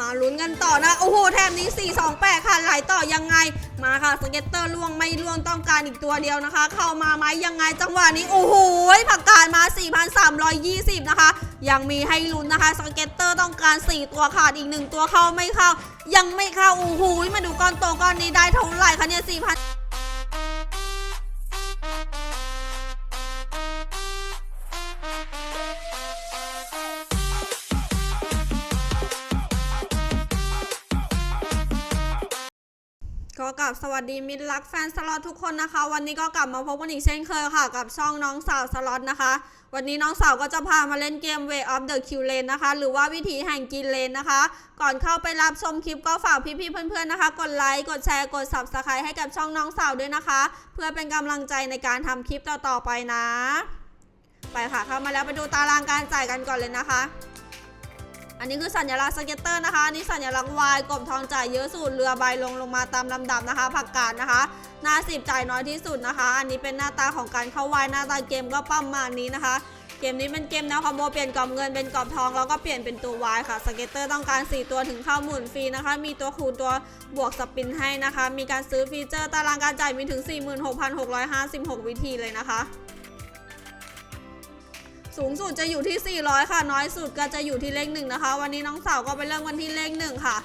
มาลุ้นกันต่อนะ โอ้โห แถมนี้ 428 ค่ะ ไหลต่อยังไง มาค่ะ สเก็ตเตอร์ล่วงไม่ล่วงต้องการอีกตัวเดียวนะคะ เข้ามาไหมยังไงจังหวะนี้ โอ้โหผักกาดมา 4,320 นะคะ ยังมีให้ลุ้นนะคะ สเก็ตเตอร์ต้องการ 4 ตัวขาดอีก 1 ตัวเข้าไม่เข้า ยังไม่เข้า โอ้โห มาดูก้อนโตก้อนนี้ได้เท่าไหร่คะเนี่ย4,000 กับสวัสดีมิตรรักแฟนสล็อตทุกคนนะคะ วันนี้ก็กลับมาพบกันอีกเช่นเคยค่ะ กับช่องน้องสาวสล็อตนะคะ วันนี้น้องสาวก็จะพามาเล่นเกม Way of the Q Lane นะคะ หรือว่าวิธีแห่งกินเลนนะคะ ก่อนเข้าไปรับชมคลิปก็ฝากพี่ๆเพื่อนๆนะคะ กดไลค์กดแชร์กด Subscribe ให้กับช่องน้องสาวด้วยนะคะ เพื่อเป็นกำลังใจในการทำคลิปต่อๆไปนะ ไปค่ะเข้ามาแล้วไปดูตารางการจ่ายกันก่อนเลยนะคะ อันนี้คือสัญลักษณ์สเก็ตเตอร์นะคะนนี้สัญลักษณ์วายกบทองจ่ายเยอะสุดเรือใบลงลงมาตามลำดับนะคะ ผักกาดนะคะ หน้าสิบจ่ายน้อยที่สุดนะคะ อันนี้เป็นหน้าตาของการเข้าวายหน้าตาเกมก็ประมาณนี้นะคะเกมนี้เป็นเกมแนวคอมโบเปลี่ยนกรอบเงินเป็นกรอบทองแล้วก็เปลี่ยนเป็นตัววายค่ะสเก็ตเตอร์ต้องการ 4 ตัวถึงเข้าหมุนฟรีนะคะ มีตัวคูณตัวบวกสปินให้นะคะ มีการซื้อฟีเจอร์ตารางการจ่ายมีถึง 46,656 วิธีเลยนะคะ สูงสุดจะอยู่ที่ 400 ค่ะ น้อยสุดก็จะอยู่ที่เลขหนึ่งนะคะ วันนี้น้องสาวก็ไปเริ่มกันที่เลขหนึ่งค่ะ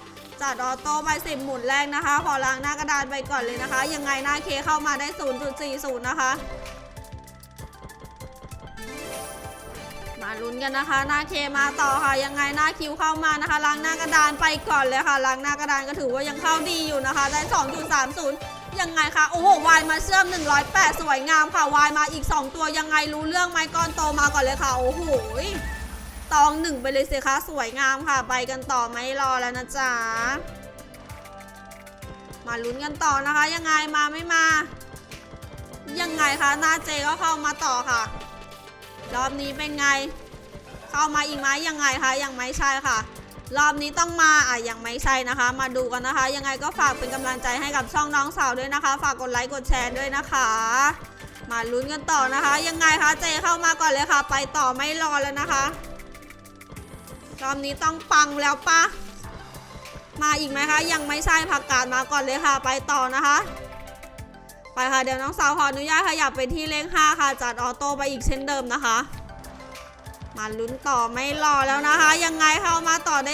จัดออโต้ไป10หมุนแรกนะคะ ขอล้างหน้ากระดานไปก่อนเลยนะคะ ยังไงหน้าเคเข้ามาได้ 0.40 นะคะ มาลุ้นกันนะคะ หน้าเคมาต่อค่ะ ยังไงหน้าคิวเข้ามานะคะล้างหน้ากระดานไปก่อนเลยค่ะล้างหน้ากระดานก็ถือว่ายังเข้าดีอยู่นะคะ ได้ 2.30 ยังไงคะ โอ้โห วายมาเชื่อม 108 สวยงามค่ะ วายมาอีก 2 ตัวยังไงรู้เรื่องไหมก้อนโตมาก่อนเลยค่ะ โอ้โห ตองหนึ่งไปเลยสิคะ สวยงามค่ะ ไปกันต่อไม่รอแล้วนะจ๊ะ มาลุ้นกันต่อนะคะ ยังไงมาไม่มา ยังไงคะ หน้าเจก็เข้ามาต่อค่ะ รอบนี้เป็นไง เข้ามาอีกไหมยังไงคะ ยังไม่ใช่ค่ะ รอบนี้ต้องมาอะยังไม่ใช่นะคะ มาดูกันนะคะ ยังไงก็ฝากเป็นกำลังใจให้กับช่องน้องสาวด้วยนะคะ ฝากกดไลค์กดแชร์ด้วยนะคะ มาลุ้นกันต่อนะคะ ยังไงคะเจเข้ามาก่อนเลยค่ะ ไปต่อไม่รอแล้วนะคะ รอบนี้ต้องปังแล้วปะมาอีกไหมคะยังไม่ใช่ผักกาดมาก่อนเลยค่ะ ไปต่อนะคะไปค่ะเดี๋ยวน้องสาวขออนุญาตขยับไปที่เลข5ค่ะจัดออโต้ไปอีกเช่นเดิมนะคะ มาลุ้นต่อไม่รอแล้วนะคะ ยังไงเข้ามาต่อได้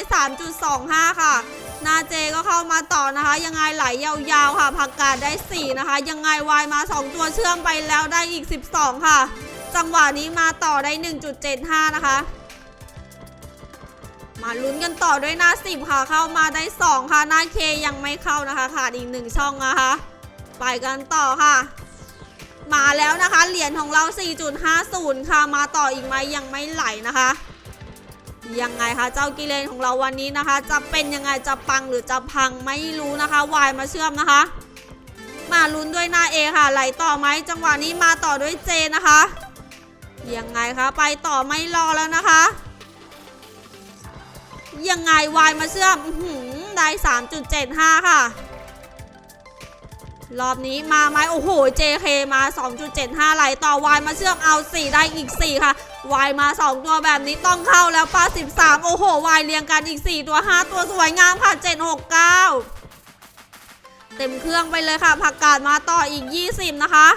3.25 ค่ะ นาเจก็เข้ามาต่อนะคะ ยังไงไหลยาวๆค่ะผักกาดได้ 4 นะคะ ยังไงวายมา 2 ตัวเชื่อมไปแล้วได้อีก 12 ค่ะ จังหวะนี้มาต่อได้ 1.75 นะคะ มาลุ้นกันต่อด้วยหน้า 10 ค่ะ เข้ามาได้ 2 ค่ะ หน้าเคยังไม่เข้านะคะขาดอีก 1 ช่องนะคะ ไปกันต่อค่ะ มาแล้วนะคะ เหรียญของเรา 4.50 ค่ะ มาต่ออีกไหมยังไม่ไหลนะคะ ยังไงคะเจ้ากิเลนของเราวันนี้นะคะ จะเป็นยังไงจะปังหรือจะพังไม่รู้นะคะ วายมาเชื่อมนะคะ มาลุ้นด้วยหน้า A ค่ะ ไหลต่อไหมจังหวะนี้มาต่อด้วย J นะคะ ยังไงคะไปต่อไม่รอแล้วนะคะ ยังไงวายมาเชื่อมได้ 3.75 ค่ะ รอบนี้มาไหมโอ้โห JK มา 2.75 ไหลต่อ Y มาเชื่อมเอา 4 ได้อีก 4 ค่ะ Y มา 2 ตัวแบบนี้ต้องเข้าแล้วป้า13 โอ้โห Y เรียงกันอีก 4 ตัว 5 ตัวสวยงามค่ะ 769 เต็มเครื่องไปเลยค่ะผักกาดมาต่ออีก 20 นะคะ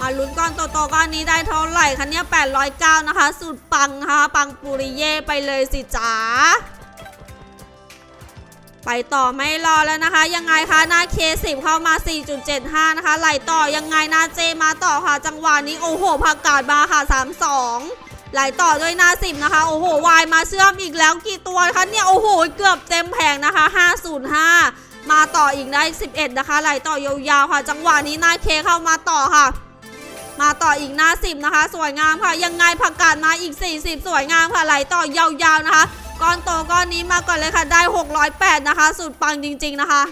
มาลุ้นก้อนโตๆก้อนนี้ได้เท่าไหร่คะเนี่ย809 นะคะ สุดปังนะคะ ปังปุริเย่ไปเลยสิจ๋า ไปต่อไม่รอแล้วนะคะ ยังไงคะหน้า K10 เข้ามา 4.75 นะคะ ไหลต่อยังไงหน้า J มาต่อค่ะจังหวะนี้โอ้โหผักกาดมาค่ะ 32 ไหลต่อด้วยหน้า10นะคะ โอ้โหวายมาเชื่อมอีกแล้วกี่ตัวคะเนี่ยโอ้โหเกือบเต็มแผงนะคะ 505 มาต่ออีกได้ 11 นะคะ ไหลต่อยาวๆค่ะ จังหวะนี้หน้า K เข้ามาต่อค่ะมาต่ออีกหน้า 10 นะคะ สวยงามค่ะ ยังไงผักกาดมาอีก 40 สวยงามค่ะไหลต่อยาวๆนะคะ ก้อนโตก้อนนี้มาก่อนเลยค่ะได้ 608 นะคะ สุดปังจริง ๆ นะคะ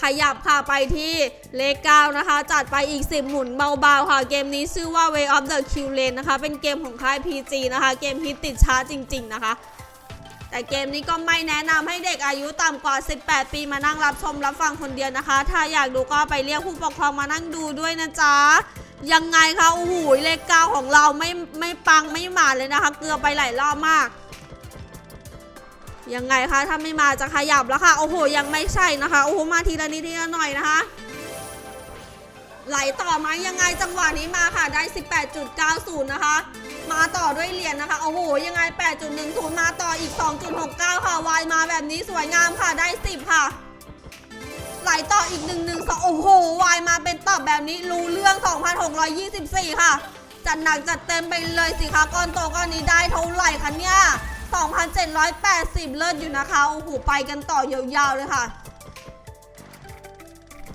ขยับค่ะไปที่เลข9นะคะ จัดไปอีก 10 หมุนเบาๆค่ะ เกมนี้ชื่อว่า Way of the Q Lane นะคะ เป็นเกมของค่าย PG นะคะ เกมฮิตติดช้าจริง ๆ นะคะแต่เกมนี้ก็ไม่แนะนำให้เด็กอายุต่ำกว่า 18 ปีมานั่งรับชมรับฟังคนเดียวนะคะ ถ้าอยากดูก็ไปเรียกผู้ปกครองมานั่งดูด้วยนะจ๊ะ ยังไงคะ โอ้โห เลขเก้าของเราไม่ไม่ปังไม่หมาเลยนะคะ เกลือไปหลายรอบมาก ยังไงคะถ้าไม่มาจะขยับแล้วค่ะโอ้โหยังไม่ใช่นะคะโอ้โหมาทีละนิดทีละหน่อยนะคะ ไหลต่อไหมยังไงจังหวะนี้มาค่ะได้ 18.90 นะคะ มาต่อด้วยเหรียญนะคะโอ้โหยังไง 8.10 มาต่ออีก 2.69 ค่ะวายมาแบบนี้สวยงามค่ะได้ 10 ค่ะไหลต่ออีก1 1 2โอ้โหวายมาเป็นตอบแบบนี้รู้เรื่อง 2,624 ค่ะ จัดหนักจัดเต็มไปเลยสิคะก้อนโตก้อนนี้ได้เท่าไหร่คะเนี่ย 2,780 เลิศอยู่นะคะ โอ้โห ไปกันต่อยาวๆเลยค่ะ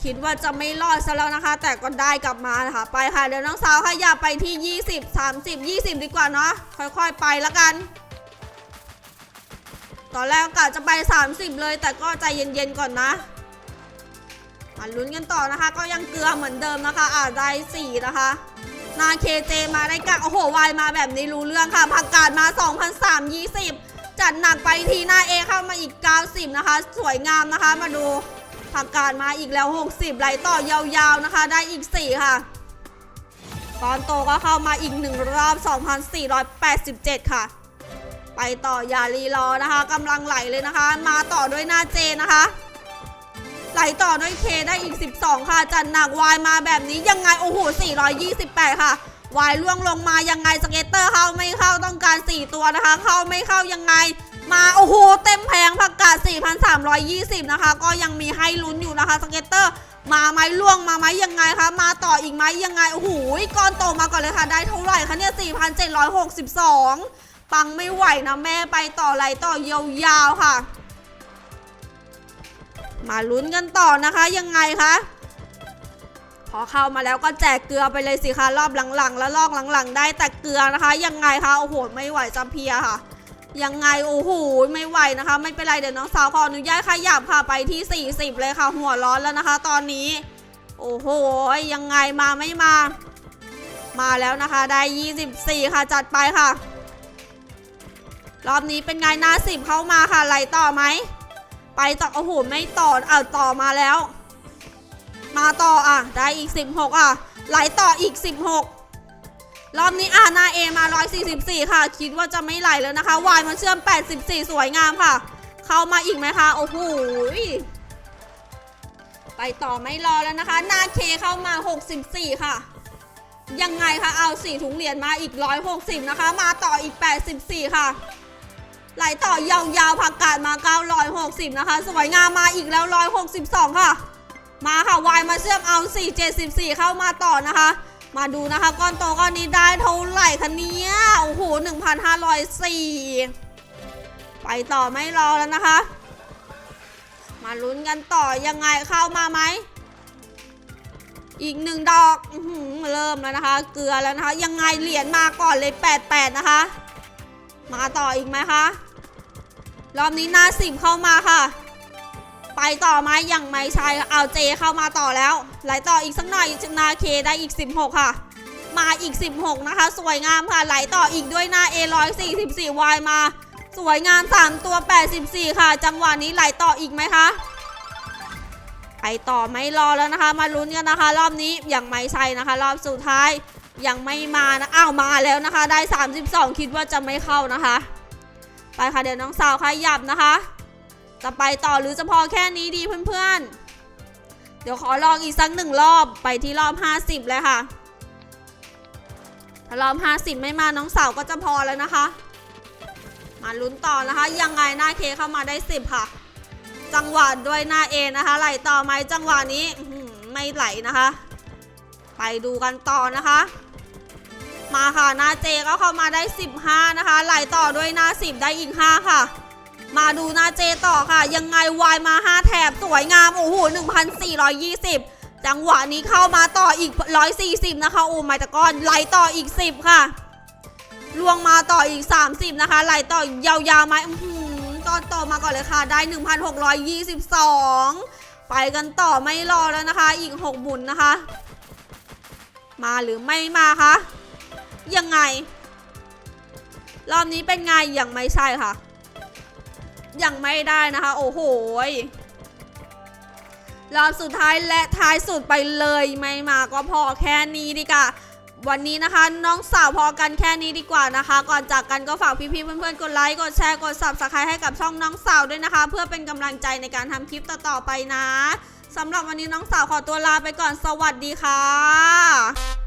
คิดว่าจะไม่รอดซะแล้วนะคะ แต่ก็ได้กลับมานะคะ ไปค่ะ เดี๋ยวน้องสาวค่ะอย่าไปที่ 20 30 20 ดีกว่าเนาะ ค่อยๆ ไปแล้วกัน ตอนแรกกะจะไป 30 เลย แต่ก็ใจเย็นๆก่อนนะมาลุ้นกันต่อนะคะ ก็ยังเกลือเหมือนเดิมนะคะอ่าได้4นะคะ นาเคเจมาได้กะโอ้โหวายมาแบบนี้รู้เรื่องค่ะผักกาดมา 2,320 จัดหนักไปทีหน้าเอเข้ามาอีก 90 นะคะ สวยงามนะคะมาดูผักกาดมาอีกแล้ว 60 ไหลต่อยาวๆนะคะ ได้อีก 4 ค่ะตอนโตก็เข้ามาอีก 1 รอบ 2,487 ค่ะ ไปต่อยารีรอนะคะกำลังไหลเลยนะคะ มาต่อด้วยหน้าเจนะคะ ไหลต่อด้วยเคได้อีก 12 ค่ะ จัดหนักวายมาแบบนี้ยังไง โอ้โห 428 ค่ะวายล่วงลงมายังไงสเก็ตเตอร์เข้าไม่เข้าต้องการ 4 ตัวนะคะ เข้าไม่เข้ายังไง มาโอ้โหเต็มแผงผักกาด 4,320 นะคะ ก็ยังมีให้ลุ้นอยู่นะคะสเก็ตเตอร์มาไหมล่วงมาไหมยังไงคะ มาต่ออีกไหมยังไง โอ้โหก้อนโตมาก่อนเลยค่ะ ได้เท่าไหร่คะเนี่ย 4,762 ปังไม่ไหวนะแม่ไปต่อไหลต่อยาวๆค่ะ มาลุ้นกันต่อนะคะยังไงคะพอเข้ามาแล้วก็แจกเกลือไปเลยสิคะรอบหลังๆ แล้วลอกหลังๆ ได้แต่เกลือนะคะ ยังไงคะโอ้โหไม่ไหวจำเพียค่ะ ยังไงโอ้โหไม่ไหวนะคะ ไม่เป็นไรเดี๋ยวน้องสาวขออนุญาตขยับค่ะไปที่ 40 เลยค่ะ หัวร้อนแล้วนะคะ ตอนนี้ โอ้โหยังไงมาไม่มา มาแล้วนะคะ ได้ 24 ค่ะจัดไปค่ะ รอบนี้เป็นไงหน้าสิบเข้ามาค่ะไหลต่อไหม ไปต่อโอ้โหไม่ต่ออะต่อมาแล้ว มาต่ออะได้อีก 16 อะไหลต่ออีก 16 รอบนี้อะหน้าเอมา 144 ค่ะ คิดว่าจะไม่ไหลแล้วนะคะวายมาเชื่อม 84 สวยงามค่ะ เข้ามาอีกไหมคะ โอ้โหไปต่อไม่รอแล้วนะคะ นาเคเข้ามา 64 ค่ะ ยังไงคะเอา 4 ถุงเหรียญมาอีก 160 นะคะ มาต่ออีก 84 ค่ะ ไหลต่อยาวๆผักกาดมา 960 นะคะ สวยงามมาอีกแล้ว 162 ค่ะ มาค่ะวายมาเชื่อมเอา 474 เข้ามาต่อนะคะ มาดูนะคะ ก้อนโตก้อนนี้ได้เท่าไหร่คะเนี่ยโอ้โห 1,504 ไปต่อไม่รอแล้วนะคะ มาลุ้นกันต่อยังไงเข้ามาไหมอีกหนึ่งดอกเริ่มแล้วนะคะ เกลือแล้วนะคะ ยังไงเหรียญมาก่อนเลย 88 นะคะ มาต่ออีกไหมคะ รอบนี้นาสิบเข้ามาค่ะ ไปต่อไหมยังไม่ใช่เอาเจเข้ามาต่อแล้ว ไหลต่ออีกสักหน่อยนาเคได้อีก 16 ค่ะ มาอีก 16 นะคะ สวยงามค่ะ ไหลต่ออีกด้วยหน้า A 144 Y มา สวยงาม 3 ตัว 84 ค่ะ จังหวะนี้ไหลต่ออีกไหมคะไปต่อไม่รอแล้วนะคะ มาลุ้นกันนะคะ รอบนี้อยังไม่ใช่นะคะ รอบสุดท้ายยังไม่มานะอ้าวมาแล้วนะคะ ได้ 32 คิดว่าจะไม่เข้านะคะ ไปค่ะเดี๋ยวน้องสาวขยับนะคะ จะไปต่อหรือจะพอแค่นี้ดีเพื่อนๆ เดี๋ยวขอลองอีกสักหนึ่งรอบไปที่รอบ 50 เลยค่ะถ้ารอบ 50 ไม่มาน้องสาวก็จะพอแล้วนะคะ มาลุ้นต่อนะคะ ยังไงหน้าเคเข้ามาได้ 10 ค่ะ จังหวะด้วยหน้าเอนะคะ ไหลต่อไหมจังหวะนี้ไม่ไหลนะคะ ไปดูกันต่อนะคะ มาค่ะหน้าเจก็เข้ามาได้ 15 นะคะ ไหลต่อด้วยหน้า 10 ได้อีก 5 ค่ะ มาดูหน้าเจต่อค่ะ ยังไงวายมา 5 แถบสวยงาม โอ้โห 1,420 จังหวะนี้เข้ามาต่ออีก 140 นะคะ โอ้ไม่ตะก้อนไหลต่ออีก 10 ค่ะลวงมาต่ออีก 30 นะคะ ไหลต่อยาวๆไหมอื้อหือก้อนต่อมาก่อนเลยค่ะ ได้ 1,622 ไปกันต่อไม่รอแล้วนะคะ อีก6หมุนนะคะ มาหรือไม่มาคะ ยังไง รอบนี้เป็นไงยังไม่ใช่ค่ะ ยังไม่ได้นะคะ โอ้โหรอบสุดท้ายและท้ายสุดไปเลยไม่มาก็พอแค่นี้ดีกว่าวันนี้นะคะ น้องสาวพอกันแค่นี้ดีกว่านะคะ ก่อนจากกันก็ฝากพี่ๆเพื่อนๆกดไลค์กดแชร์กด subscribe ให้กับช่องน้องสาวด้วยนะคะ เพื่อเป็นกำลังใจในการทำคลิปต่อๆไปนะสำหรับวันนี้น้องสาวขอตัวลาไปก่อนสวัสดีค่ะ